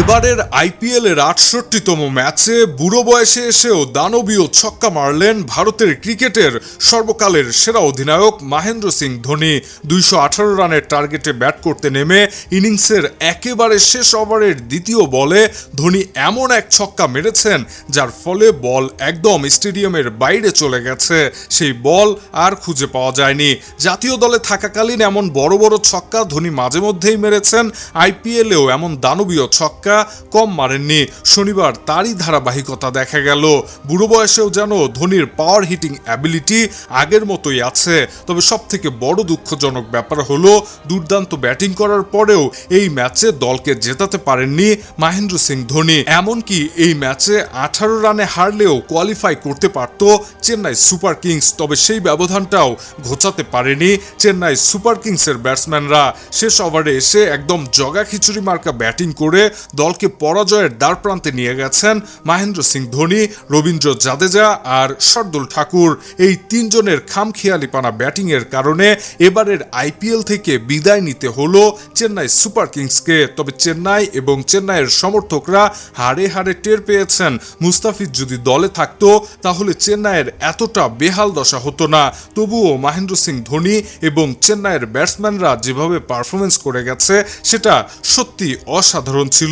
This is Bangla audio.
এবারের আইপিএল এর আটষট্টিতম ম্যাচে বুড়ো বয়সে এসেও দানবীয় ছক্কা মারলেন ভারতের ক্রিকেটের সর্বকালের সেরা অধিনায়ক মহেন্দ্র সিং ধোনি। দুইশো আঠারো রানের টার্গেটে ব্যাট করতে নেমে ইনিংসের একেবারে শেষ ওভারের দ্বিতীয় বলে ধোনি এমন এক ছক্কা মেরেছেন, যার ফলে বল একদম স্টেডিয়ামের বাইরে চলে গেছে। সেই বল আর খুঁজে পাওয়া যায়নি। জাতীয় দলে থাকাকালীন এমন বড় বড় ছক্কা ধোনি মাঝে মধ্যেই মেরেছেন। আইপিএলেও এমন দানবীয় ছক্কা কম মারেননি। শনিবার তারই ধারাবাহিকতা দেখা গেল। বুড়ো বয়সেও যেন ধোনির পাওয়ার হিটিং অ্যাবিলিটি আগের মতোই আছে। তবে সব থেকে বড় দুঃখজনক ব্যাপার হলো, দুর্দান্ত ব্যাটিং করার পরেও এই ম্যাচে দলকে জেতাতে পারেননি মহেন্দ্র সিং ধোনি। এমনকি এই ম্যাচে আঠারো রানে হারলেও কোয়ালিফাই করতে পারত চেন্নাই সুপার কিংস। তবে সেই ব্যবধানটাও ঘোচাতে পারেনি চেন্নাই সুপার কিংসের ব্যাটসম্যানরা শেষ ওভারে এসে একদম জগা খিচুড়ি মার্কা ব্যাটিং করে দলকে পরাজয়ের দ্বার প্রান্তে নিয়ে গেছেন মহেন্দ্র সিং ধোনি, রবীন্দ্র জাদেজা আর শার্দুল ঠাকুর। এই তিনজনের খামখেয়ালিপানা ব্যাটিংয়ের কারণে এবারের আইপিএল থেকে বিদায় নিতে হলো চেন্নাই সুপার কিংসকে। তবে চেন্নাই এবং চেন্নাইয়ের সমর্থকরা হারে হারে টের পেয়েছেন। মুস্তাফিজ যদি দলে থাকতো, তাহলে চেন্নাইয়ের এতটা বেহাল দশা হতো না। তবুও মহেন্দ্র সিং ধোনি এবং চেন্নাইয়ের ব্যাটসম্যানরা যেভাবে পারফরমেন্স করে গেছে, সেটা সত্যি অসাধারণ ছিল।